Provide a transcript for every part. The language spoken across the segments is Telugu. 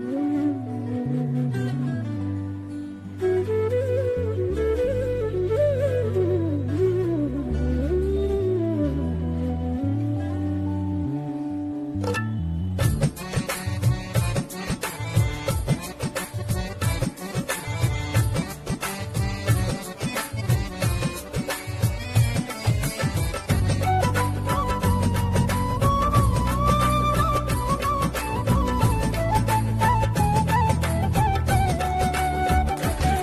you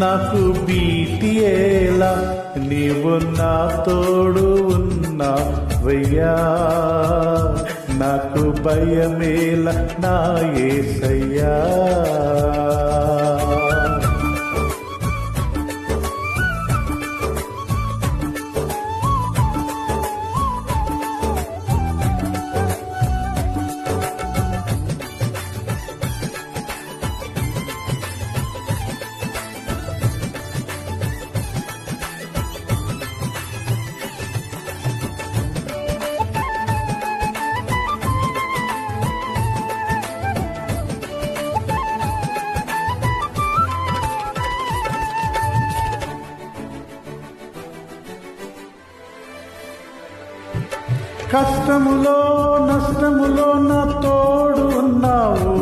నాకు బీటియేలా నీవు నా తోడు ఉన్నావయ్యా నాకు భయమేలా నా ఏసయ్యా. కష్టములో నష్టములో నా తోడు ఉన్నావు.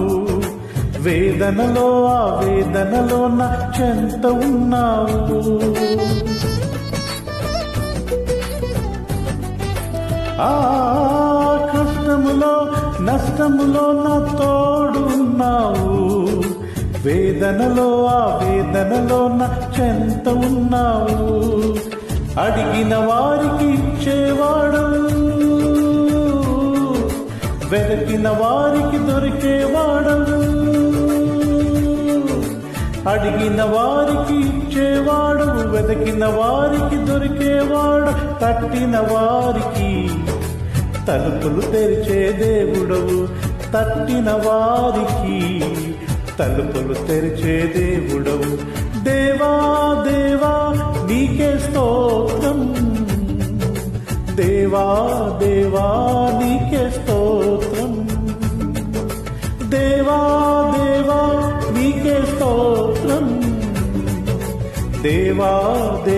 వేదనలో ఆ వేదనలో నా చెంత ఉన్నావు. ఆ కష్టములో నష్టములో నా తోడు ఉన్నావు. వేదనలో ఆ వేదనలో నా చెంత ఉన్నావు. అడిగిన వారికి ఇచ్చేవాడు వెతికిన వారికి దొరికేవాడవు అడిగిన వారికి ఇచ్చేవాడు వెతికిన వారికి దొరికేవాడు తట్టిన వారికి తలుపులు తెరిచే దేవుడవు. తట్టిన వారికి తలుపులు తెరిచే దేవుడవు. దేవా దేవా నీకే స్తోత్రం. దేవా దేవా నీకే స్తోత్రం. దేవా దేవా నీకే స్తోత్రం. దేవా దేవా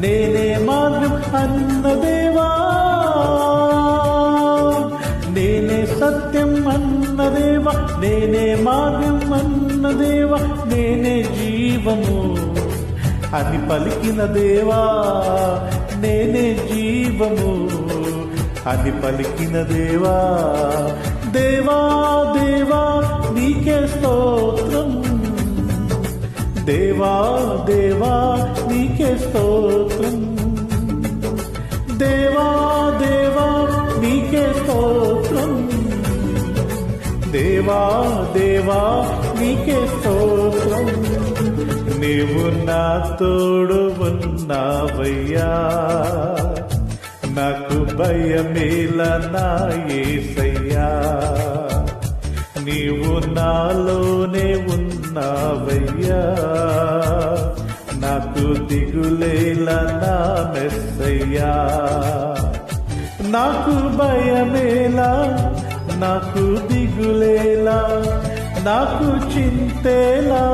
నేనే మార్గం అన్న దేవా నేనే సత్యం అన్న దేవా నేనే మార్గం అన్న దేవా నేనే జీవము. అని పలికిన దేవా నేనే జీవము. అని పలికిన దేవా దేవా దేవా నీకే స్తోత్రం. దేవా దేవా దేవా నీకే స్తోత్రం. నీవు నా తోడు ఉన్నావయ్యా. నాకు భయమేల నా ఏసయ్యా. నీవు నాలోనే ఉన్నావయ్యా. నాకు దిగులేల నా మెస్సయ్యా. నాకు భయమేలా నాకు దిగులేలా నాకు చింతేలా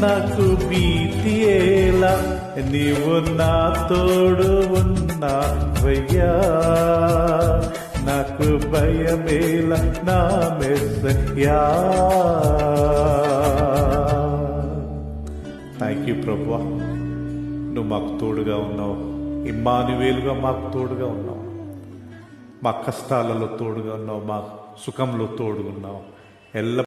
నాకు భీతియేలా. నీవు నా తోడు ఉన్నావయ్యా. నాకు భయమేలా నా మెస్సయ్యా. థ్యాంక్ యూ ప్రభా నువ్వు మాకు తోడుగా ఉన్నావు. ఇమ్మానువేలుగా మాకు తోడుగా ఉన్నావు. మా కష్టాలలో తోడుగా ఉన్నావు. మా సుఖంలో తోడుగా ఉన్నావు ఎల్ల